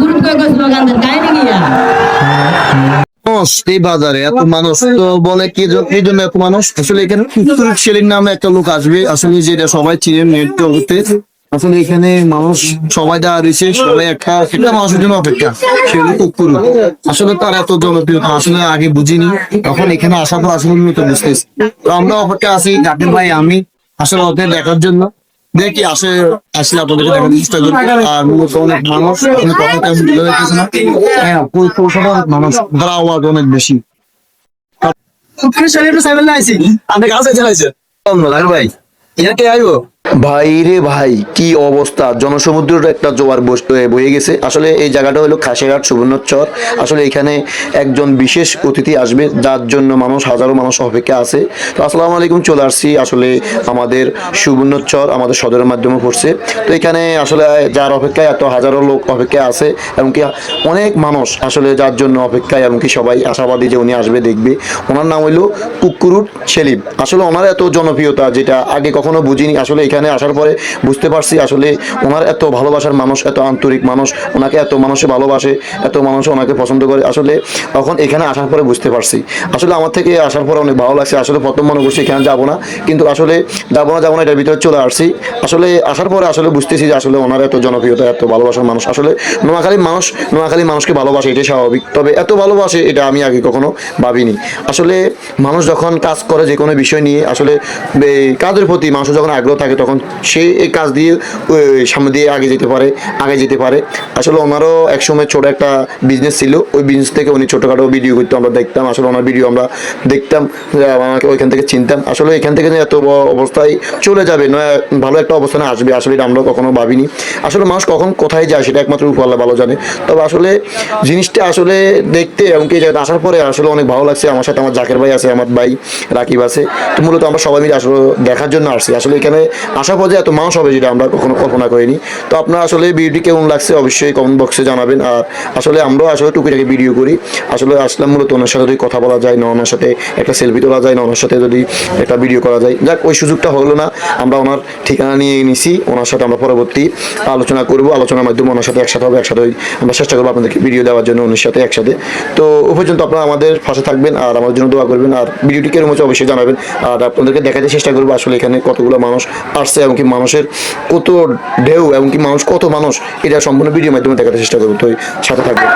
Group গিয়া মানুষ এই বাজারে, এত মানুষ তো বলে কি এই জন্য এত মানুষ? আসলে এখানে নামে একটা লোক আসবে। আসলে যেটা সবাই আসলে এখানে মানুষ সবাই দাঁড়া রয়েছে, সবাই একটা মানুষের জন্য অপেক্ষা। সেগুলো কুকুর আসলে তার এত জনপ্রিয়তা আসলে আগে বুঝিনি। তখন এখানে আসা তো আসলে আমরা অপেক্ষা আছি ডাকেন ভাই, আমি। আসলে ওদের দেখার জন্য। দেখি আসে আসলে আপনাদেরকে দেখার চেষ্টা করি। আর মূলত অনেক মানুষ অনেক কথা তেমন বুঝে পারতেছি না হ্যাঁ কৌ- মানুষ ধরা আওয়াজ অনেক বেশি। ভাই। ইয়াকে আইবো? ভাই রে ভাই, কি অবস্থা? জনসমুদ্রের একটা জোয়ার বয়ে গেছে। আসলে এই জায়গাটা হলো খাসিরহাট সুবর্ণচর আসলে এখানে একজন বিশেষ অতিথি আসবে, যার জন্য মানুষ, হাজারো মানুষ অপেক্ষা আছে। তো আসসালামু আলাইকুম, চলে আসছি আসলে আমাদের সুবর্ণচর আমাদের সদরের মাধ্যমে পড়ছে। তো এখানে আসলে যার অপেক্ষায় এত হাজারো লোক অপেক্ষায় আছে এমনকি অনেক মানুষ আসলে যার জন্য অপেক্ষায় এমনকি সবাই আশাবাদী যে উনি আসবে, দেখবে। ওনার নাম হইল কুকুরুট সেলিম। আসলে ওনার এত জনপ্রিয়তা যেটা আগে কখনো বুঝিনি। আসলে এখানে আসার পরে বুঝতে পারছি আসলে ওনার এত ভালোবাসার মানুষ, এত আন্তরিক মানুষ, ওনাকে এত মানুষে ভালোবাসে, এত মানুষ ওনাকে পছন্দ করে। আসলে তখন এখানে আসার পরে বুঝতে পারছি। আসলে আমার থেকে আসার পরে অনেক ভালো লাগছে। আসলে প্রথম মনে করছি এখানে যাব না, কিন্তু আসলে যাব না যাব না, এটার ভিতরে চলে আসছি। আসলে আসার পরে আসলে বুঝতেছি যে আসলে ওনার এত জনপ্রিয়তা, এত ভালোবাসার মানুষ। আসলে নোয়াখালীর মানুষ নোয়াখালীর মানুষকে ভালোবাসে, এটাই স্বাভাবিক। তবে এত ভালোবাসে, এটা আমি আগে কখনো ভাবিনি। আসলে মানুষ যখন কাজ করে যে কোনো বিষয় নিয়ে, আসলে কাজের প্রতি মানুষ যখন আগ্রহ থাকে, তখন সে এই কাজ দিয়ে সামনে দিয়ে আগে যেতে পারে, আগে যেতে পারে। আসলে ওনারও একসময় ছোট একটা বিজনেস ছিল। ওই বিজনেস থেকে উনি ছোটোখাটো ভিডিও করতো, আমরা দেখতাম। আসলে ওনার ভিডিও আমরা দেখতাম আমাকে ওইখান থেকে চিনতাম। আসলে এখান থেকে এত অবস্থায় চলে যাবে নয় ভালো একটা অবস্থানে আসবে, আসলে এটা আমরা কখনো ভাবিনি। আসলে মানুষ কখন কোথায় যায়, সেটা একমাত্র উপরওয়ালা ভালো জানে। তবে আসলে জিনিসটা আসলে দেখতে এমনকি এই জায়গায় আসার পরে আসলে অনেক ভালো লাগছে। আমার সাথে আমার জাকের ভাই আছে, আমার ভাই রাকিব আছে। তো মূলত আমরা সবাই মিলে আসলে দেখার জন্য আসছি। আসলে এখানে পর যে এত মানুষ হবে যেটা আমরা কখনো কল্পনা করিনি। তো আপনার আসলে ভিডিওটি কেমন লাগছে অবশ্যই কমেন্ট বক্সে জানাবেন। আর আসলে আমরাও আসলে টুকিটাকি ভিডিও করি। আসলে আসলাম মূলত ওনার সাথে যদি কথা বলা যায়, না ওনার সাথে একটা সেলফি তোলা যায়, না ওনার সাথে যদি একটা ভিডিও করা যায়। যাক, ওই সুযোগটা হলো না। আমরা ওনার ঠিকানা নিয়ে নিছি। ওনার সাথে আমরা পরবর্তী আলোচনা করব। আলোচনার মাধ্যমে ওনার সাথে একসাথে হবে। একসাথে আমরা চেষ্টা করব আপনাদেরকে ভিডিও দেওয়ার জন্য ওনার সাথে একসাথে। তো ও পর্যন্ত আপনারা আমাদের পাশে থাকবেন আর আমাদের জন্য দোয়া করবেন। আর ভিডিওটি কেরম হচ্ছে অবশ্যই জানাবেন। আর আপনাদেরকে দেখাতে চেষ্টা করব আসলে এখানে কতগুলো মানুষ আসছে এমনকি মানুষের কত ঢেউ এমনকি মানুষ কত মানুষ, এটা সম্পূর্ণ ভিডিও মাধ্যমে দেখার চেষ্টা করব। তো সাথে থাকবেন।